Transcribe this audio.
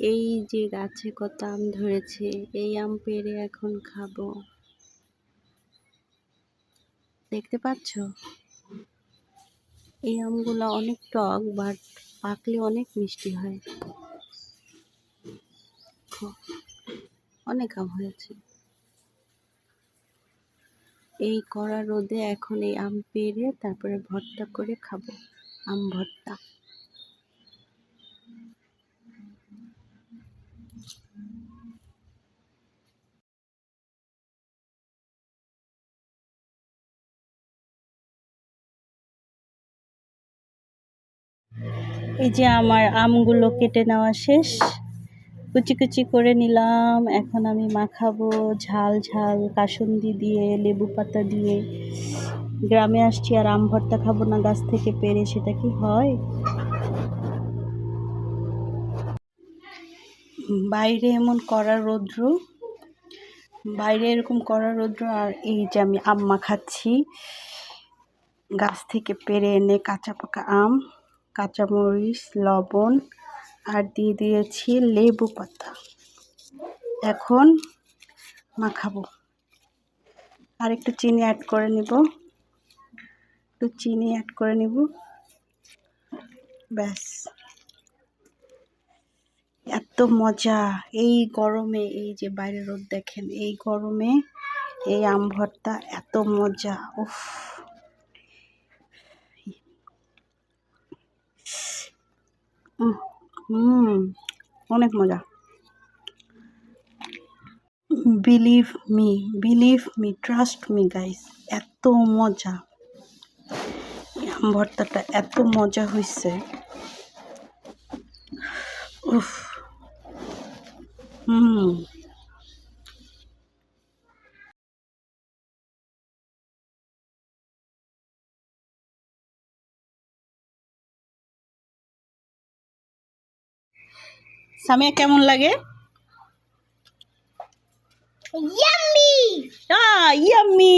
এই যে গাছে কত আম ধরেছে, এই আম পেড়ে এখন খাব। দেখতে পাচ্ছ? এই আমগুলো অনেক টক বাট পাকলে অনেক মিষ্টি হয়। অনেক আম হয়েছে। এই কড়া রোদে এখন এই আম পেড়ে তারপরে ভর্তা করে খাব। আম ভর্তা। এই যে আমার আমগুলো কেটে নেওয়া শেষ। কুচি কুচি করে নিলাম। এখন আমি মাখাবো ঝাল ঝাল কাসুন্দি দিয়ে, লেবু পাতা দিয়ে। গ্রামে আসছি আর আম ভর্তা খাব না, গাছ থেকে পেরে সেটা কি হয়? বাইরে এমন কড়া রৌদ্র, বাইরে এরকম কড়া রৌদ্র আর এই যে আমি আম মাখাচ্ছি গাছ থেকে পেরে এনে কাঁচা পাকা আম কাঁচামরিচ লবণ আর দিয়ে দিয়েছি লেবু পাতা। এখন মাখাবো আর একটু চিনি অ্যাড করে নিব। একটু চিনি অ্যাড করে নিব। ব্যাস। এত মজা। এই গরমে, এই যে বাইরে রোদ দেখেন, এই গরমে এই আম ভর্তা, এত মজা, উফ। হুম, অনেক মজা। Believe me believe me trust me guys এত মজা। আম ভর্তাটা এত মজা হয়েছে উফ। হুম সামিয়া কেমন লাগে Yummy! আহ ইয়াম্মি